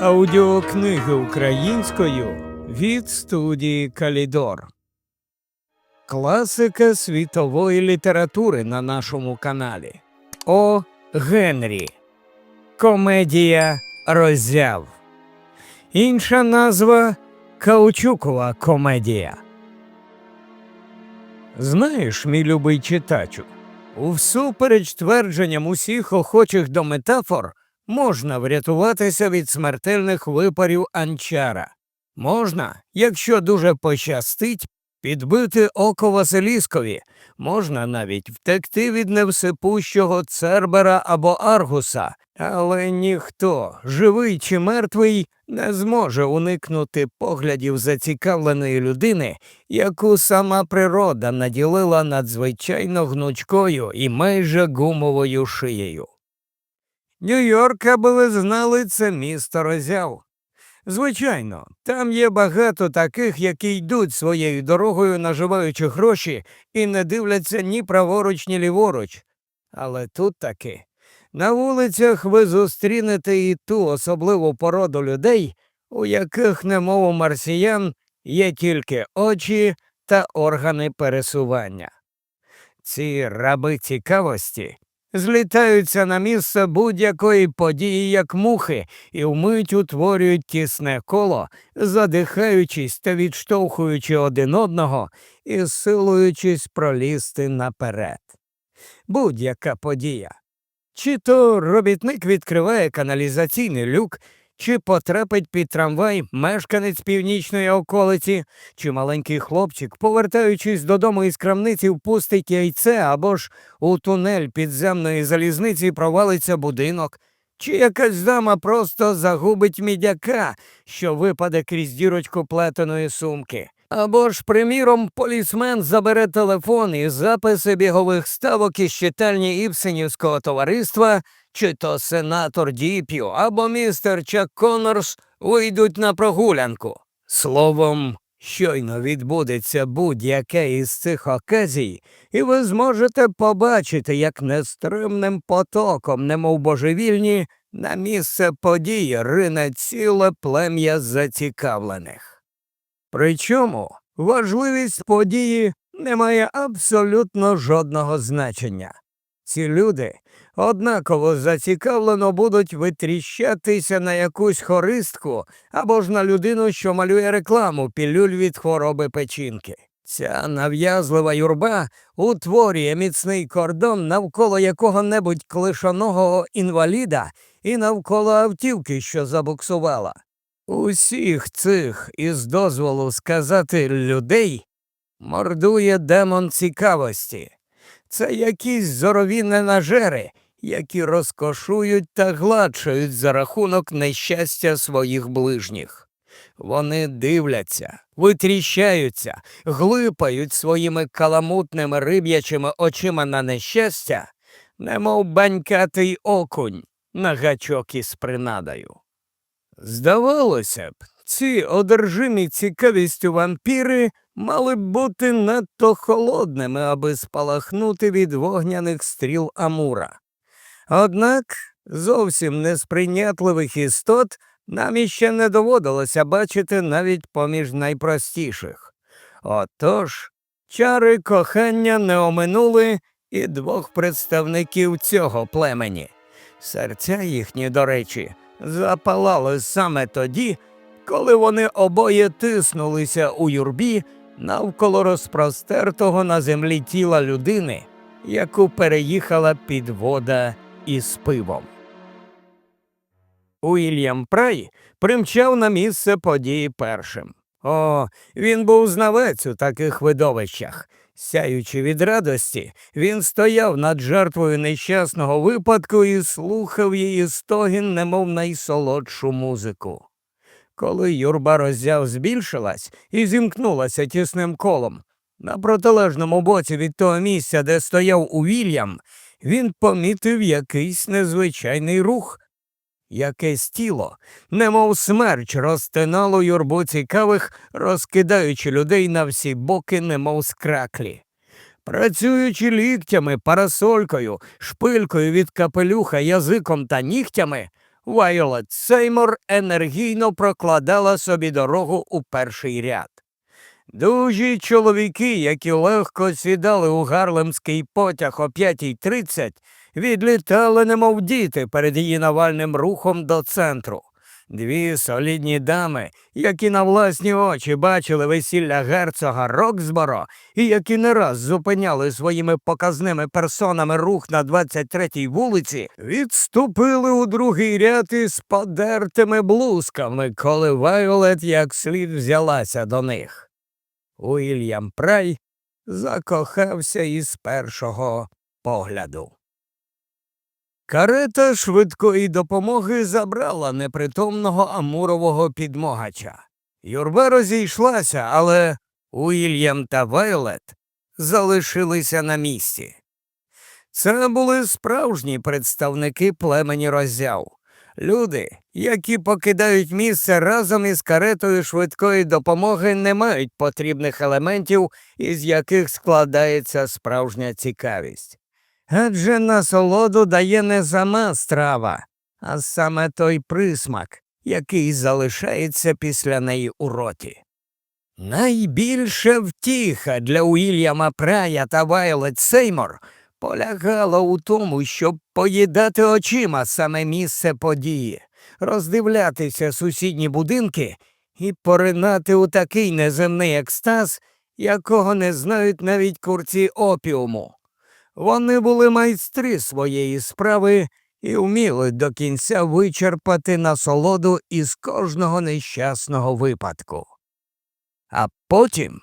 Аудіокниги українською від студії Калідор. Класика світової літератури на нашому каналі. О. Генрі. Комедія Роззяв. Інша назва Каучукова комедія. Знаєш, мій любий читачу, всупереч твердженням усіх охочих до метафор, можна врятуватися від смертельних випарів анчара. Можна, якщо дуже пощастить, підбити око Василіскові, можна навіть втекти від невсипущого Цербера або Аргуса, але ніхто, живий чи мертвий, не зможе уникнути поглядів зацікавленої людини, яку сама природа наділила надзвичайно гнучкою і майже гумовою шиєю. Нью-Йорка були знали це місто розяв. Звичайно, там є багато таких, які йдуть своєю дорогою, наживаючи гроші, і не дивляться ні праворуч, ні ліворуч. Але тут таки на вулицях ви зустрінете і ту особливу породу людей, у яких, немов у марсіян, є тільки очі та органи пересування. Ці раби цікавості злітаються на місце будь-якої події, як мухи, і вмить утворюють тісне коло, задихаючись та відштовхуючи один одного і силуючись пролізти наперед. Будь-яка подія. Чи то робітник відкриває каналізаційний люк, чи потрапить під трамвай мешканець північної околиці, чи маленький хлопчик, повертаючись додому із крамниці, впустить яйце або ж у тунель підземної залізниці провалиться будинок, чи якась дама просто загубить мідяка, що випаде крізь дірочку плетеної сумки. Або ж, приміром, полісмен забере телефон і записи бігових ставок із читальні Іпсенівського товариства, чи то сенатор Діп'ю, або містер Чак Коннорс вийдуть на прогулянку. Словом, щойно відбудеться будь-яке із цих оказій, і ви зможете побачити, як нестримним потоком, немов божевільні, на місце події рине ціле плем'я зацікавлених. Причому важливість події не має абсолютно жодного значення. Ці люди однаково зацікавлено будуть витріщатися на якусь хористку або ж на людину, що малює рекламу пілюль від хвороби печінки. Ця нав'язлива юрба утворює міцний кордон навколо якого-небудь клишаного інваліда і навколо автівки, що забуксувала. Усіх цих, із дозволу сказати людей, мордує демон цікавості. Це якісь зорові ненажери, які розкошують та гладшають за рахунок нещастя своїх ближніх. Вони дивляться, витріщаються, глипають своїми каламутними риб'ячими очима на нещастя, немов банькатий окунь на гачок із принадою. Здавалося б, ці одержимі цікавістю вампіри мали б бути надто холодними, аби спалахнути від вогняних стріл Амура. Однак зовсім несприйнятливих істот нам іще не доводилося бачити навіть поміж найпростіших. Отож, чари кохання не оминули і двох представників цього племені. Серця їхні, до речі, запалали саме тоді, коли вони обоє тиснулися у юрбі навколо розпростертого на землі тіла людини, яку переїхала підвода із пивом. Уільям Прай примчав на місце події першим. О, він був знавець у таких видовищах. Сяючи від радості, він стояв над жертвою нещасного випадку і слухав її стогін, немов найсолодшу музику. Коли юрба роззяв збільшилась і зімкнулася тісним колом, на протилежному боці від того місця, де стояв Уільям, він помітив якийсь незвичайний рух. Якесь тіло, немов смерч, розтинало юрбу цікавих, розкидаючи людей на всі боки, немов скраклі. Працюючи ліктями, парасолькою, шпилькою від капелюха, язиком та нігтями, Вайолет Сеймор енергійно прокладала собі дорогу у перший ряд. Дужі чоловіки, які легко сідали у гарлемський потяг о 5.30, відлітали, немов діти перед її навальним рухом до центру. Дві солідні дами, які на власні очі бачили весілля герцога Роксборо і які не раз зупиняли своїми показними персонами рух на 23-й вулиці, відступили у другий ряд із подертими блузками, коли Вайолет як слід взялася до них. Уільям Прай закохався із першого погляду. Карета швидкої допомоги забрала непритомного амурового підмогача. Юрба розійшлася, але Уільям та Вайлет залишилися на місці. Це були справжні представники племені роззяв. Люди, які покидають місце разом із каретою швидкої допомоги, не мають потрібних елементів, із яких складається справжня цікавість. Адже насолоду дає не сама страва, а саме той присмак, який залишається після неї у роті. Найбільша втіха для Уільяма Прая та Вайлет Сеймор полягала у тому, щоб поїдати очима саме місце події, роздивлятися сусідні будинки і поринати у такий неземний екстаз, якого не знають навіть курці опіуму. Вони були майстри своєї справи і вміли до кінця вичерпати насолоду із кожного нещасного випадку. А потім,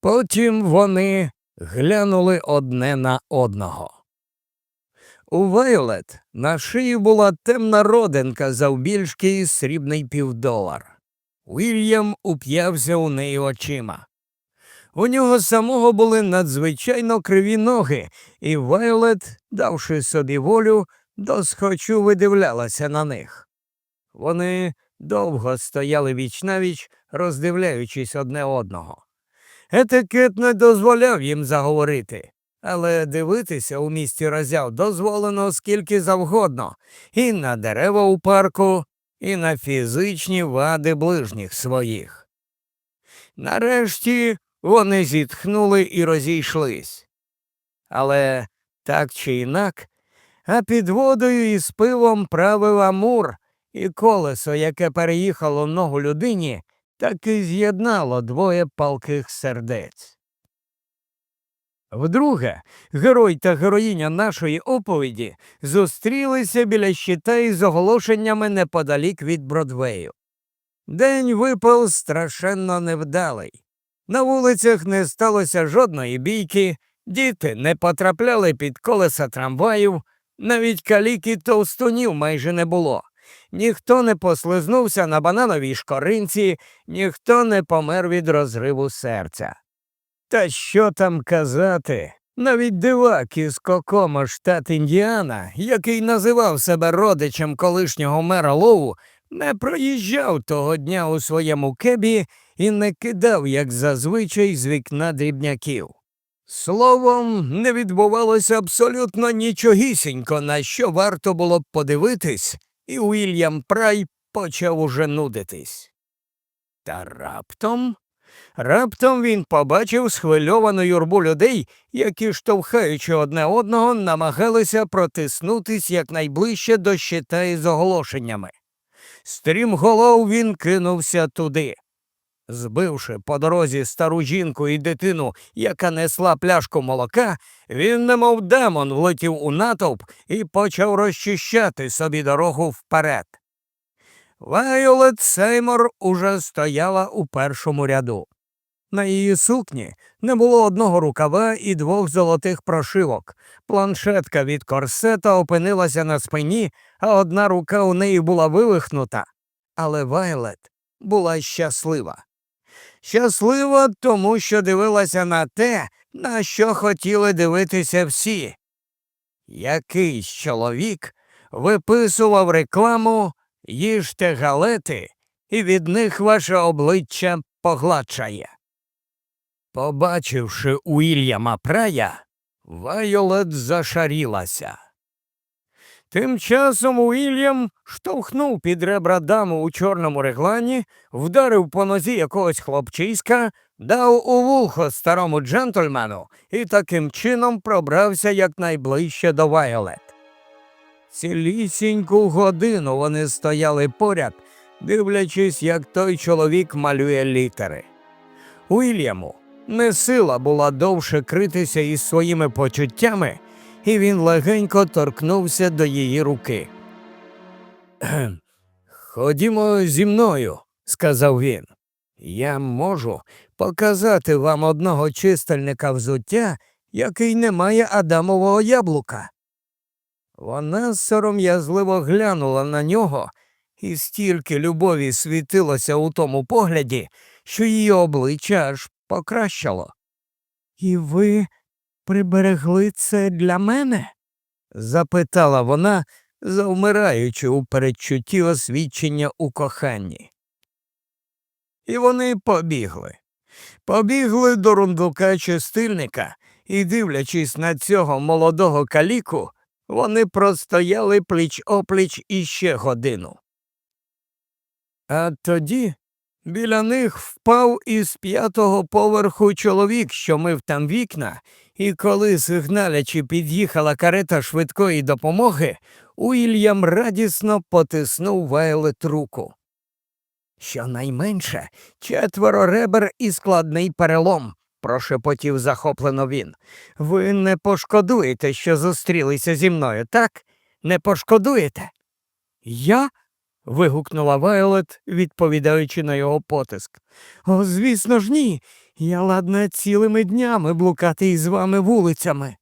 потім вони глянули одне на одного. У Вайолет на шиї була темна родинка завбільшки і срібний півдолар. Уільям уп'явся у неї очима. У нього самого були надзвичайно криві ноги, і Вайолет, давши собі волю, досхочу видивлялася на них. Вони довго стояли вічнавіч, роздивляючись одне одного. Етикет не дозволяв їм заговорити, але дивитися у місті розяв дозволено скільки завгодно, і на дерева у парку, і на фізичні вади ближніх своїх. Нарешті вони зітхнули і розійшлись. Але так чи інак, а під водою із пивом правив Амур, і колесо, яке переїхало ногу людині, так і з'єднало двоє палких сердець. Вдруге, герой та героїня нашої оповіді зустрілися біля щита із оголошеннями неподалік від Бродвею. День випав страшенно невдалий. На вулицях не сталося жодної бійки, діти не потрапляли під колеса трамваїв, навіть каліки товстунів майже не було. Ніхто не послизнувся на банановій шкоринці, ніхто не помер від розриву серця. Та що там казати? Навіть дивак із Кокомо, штат Індіана, який називав себе родичем колишнього мера Лоу, не проїжджав того дня у своєму кебі і не кидав, як зазвичай, з вікна дрібняків. Словом, не відбувалося абсолютно нічогісінько, на що варто було б подивитись, і Уільям Прай почав уже нудитись. Та раптом, раптом він побачив схвильовану юрбу людей, які, штовхаючи одне одного, намагалися протиснутись якнайближче до щита із оголошеннями. Стрімголов він кинувся туди. Збивши по дорозі стару жінку і дитину, яка несла пляшку молока, він, немов демон, влетів у натовп і почав розчищати собі дорогу вперед. Вайолет Сеймор уже стояла у першому ряду. На її сукні не було одного рукава і двох золотих прошивок. Планшетка від корсета опинилася на спині, а одна рука у неї була вивихнута. Але Вайлет була щаслива. Щаслива, тому що дивилася на те, на що хотіли дивитися всі. Якийсь чоловік виписував рекламу їжте галети, і від них ваше обличчя погладшає. Побачивши Уільяма Прая, Вайолет зашарілася. Тим часом Уільям штовхнув під ребра даму у чорному реглані, вдарив по нозі якогось хлопчиська, дав у вухо старому джентльмену і таким чином пробрався якнайближче до Вайолет. Цілісіньку годину вони стояли поряд, дивлячись, як той чоловік малює літери. Уільяму не сила була довше критися із своїми почуттями, і він легенько торкнувся до її руки. Ходімо зі мною, сказав він. Я можу показати вам одного чистильника взуття, який не має Адамового яблука. Вона сором'язливо глянула на нього, і стільки любові світилося у тому погляді, що її обличчя аж покращало. І ви приберегли це для мене? запитала вона, завмираючи у передчутті освідчення у коханні. І вони побігли. Побігли до рундука чистильника, і, дивлячись на цього молодого каліку, вони простояли пліч опліч іще годину. А тоді біля них впав із п'ятого поверху чоловік, що мив там вікна, і коли сигналячи під'їхала карета швидкої допомоги, Уільям радісно потиснув Вайлет руку. Щонайменше четверо ребер і складний перелом, прошепотів захоплено він. Ви не пошкодуєте, що зустрілися зі мною, так? Не пошкодуєте? Я? Вигукнула Вайлет, відповідаючи на його потиск. О, звісно ж, ні. Я ладна цілими днями блукати із вами вулицями.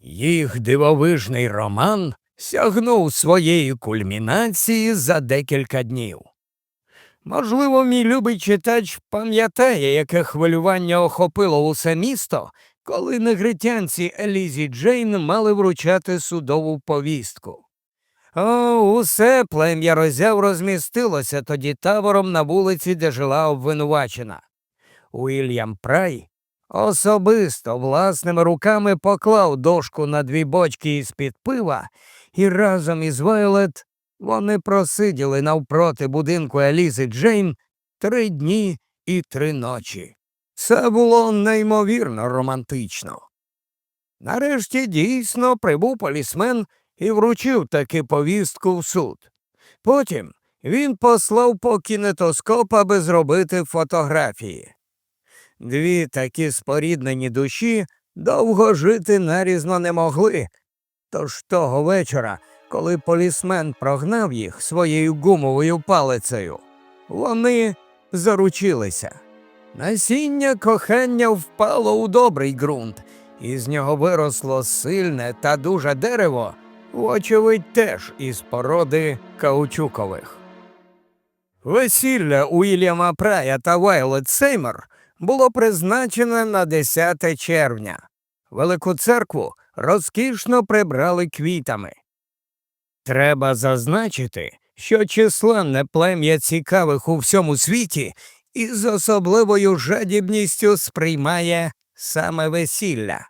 Їх дивовижний роман сягнув своєї кульмінації за декілька днів. Можливо, мій любий читач пам'ятає, яке хвилювання охопило усе місто, коли негритянці Елізі Джейн мали вручати судову повістку. О, усе плем'я розяв розмістилося тоді табором на вулиці, де жила обвинувачена. Уільям Прай особисто власними руками поклав дошку на дві бочки із-під пива, і разом із Вайлет вони просиділи навпроти будинку Елізи Джейн три дні і три ночі. Це було неймовірно романтично. Нарешті дійсно прибув полісмен і вручив таки повістку в суд. Потім він послав по кінетоскоп, аби зробити фотографії. Дві такі споріднені душі довго жити нарізно не могли. Тож того вечора, коли полісмен прогнав їх своєю гумовою палицею, вони заручилися. Насіння кохання впало у добрий ґрунт, і з нього виросло сильне та дуже дерево, вочевидь, теж із породи каучукових. Весілля Уільяма Прая та Вайлет Сеймер було призначене на 10 червня. Велику церкву розкішно прибрали квітами. Треба зазначити, що численне плем'я цікавих у всьому світі із особливою жадібністю сприймає саме весілля.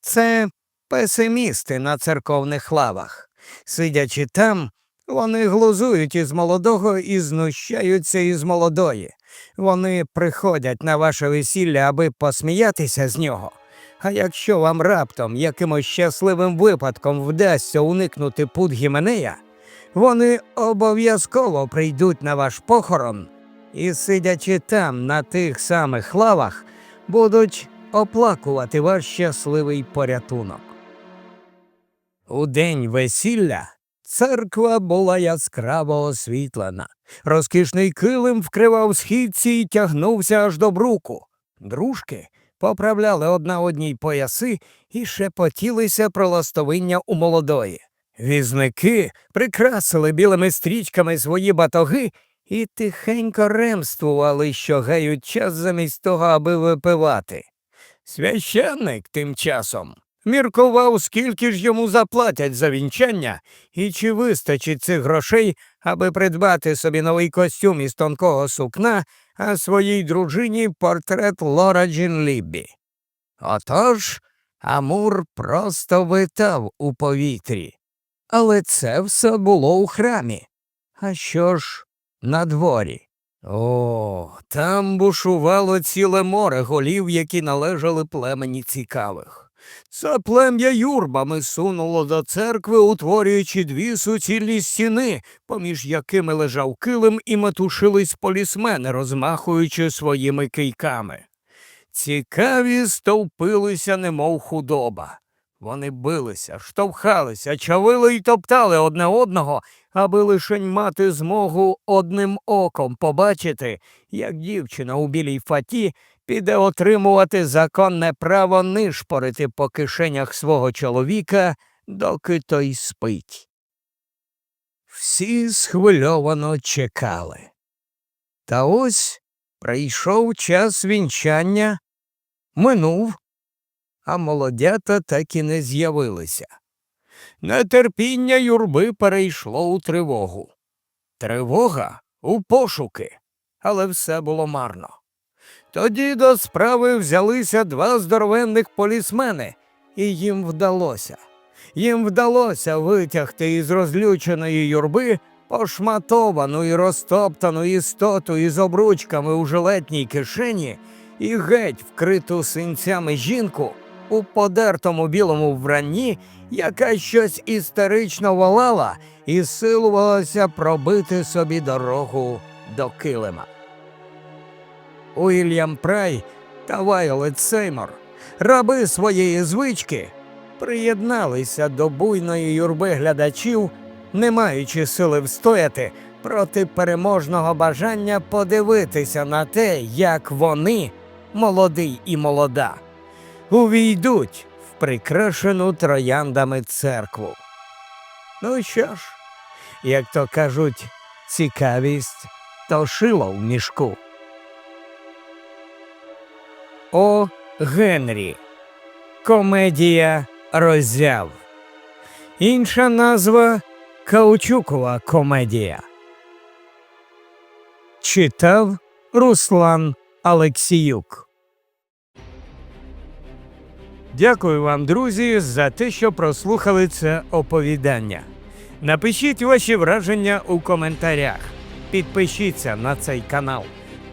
Це песимісти на церковних лавах. Сидячи там, вони глузують із молодого і знущаються із молодої. Вони приходять на ваше весілля, аби посміятися з нього. А якщо вам раптом якимось щасливим випадком вдасться уникнути пут Гіменея, вони обов'язково прийдуть на ваш похорон і, сидячи там на тих самих лавах, будуть оплакувати ваш щасливий порятунок. У день весілля церква була яскраво освітлена. Розкішний килим вкривав східці і тягнувся аж до бруку. Дружки поправляли одна одній пояси і шепотілися про ластовиння у молодої. Візники прикрасили білими стрічками свої батоги і тихенько ремствували, що гають час замість того, аби випивати. Священник тим часом міркував, скільки ж йому заплатять за вінчання, і чи вистачить цих грошей, аби придбати собі новий костюм із тонкого сукна, а своїй дружині портрет Лора Джін Ліббі. Отож, Амур просто витав у повітрі. Але це все було у храмі. А що ж на дворі? О, там бушувало ціле море голів, які належали племені цікавих. Це плем'я юрбами сунуло до церкви, утворюючи дві суцільні стіни, поміж якими лежав килим і метушились полісмени, розмахуючи своїми кийками. Цікаві стовпилися, немов худоба. Вони билися, штовхалися, чавили й топтали одне одного, аби лишень мати змогу одним оком побачити, як дівчина у білій фаті піде отримувати законне право нишпорити по кишенях свого чоловіка, доки той спить. Всі схвильовано чекали. Та ось прийшов час вінчання, минув, а молодята так і не з'явилися. Нетерпіння юрби перейшло у тривогу. Тривога у пошуки, але все було марно. Тоді до справи взялися два здоровенних полісмени, і їм вдалося. Їм вдалося витягти із розлюченої юрби пошматовану і розтоптану істоту із обручками у жилетній кишені і геть вкриту синцями жінку у подертому білому вбранні, яка щось істерично волала і силувалася пробити собі дорогу до килима. Уільям Прай та Вайолет Сеймор, раби своєї звички, приєдналися до буйної юрби глядачів, не маючи сили встояти проти переможного бажання подивитися на те, як вони, молодий і молода, увійдуть в прикрашену трояндами церкву. Ну що ж, як то кажуть, цікавість то шило в мішку. О. Генрі. Комедія роззяв. Інша назва Каучукова комедія. Читав Руслан Алексіюк. Дякую вам, друзі, за те, що прослухали це оповідання. Напишіть ваші враження у коментарях. Підпишіться на цей канал.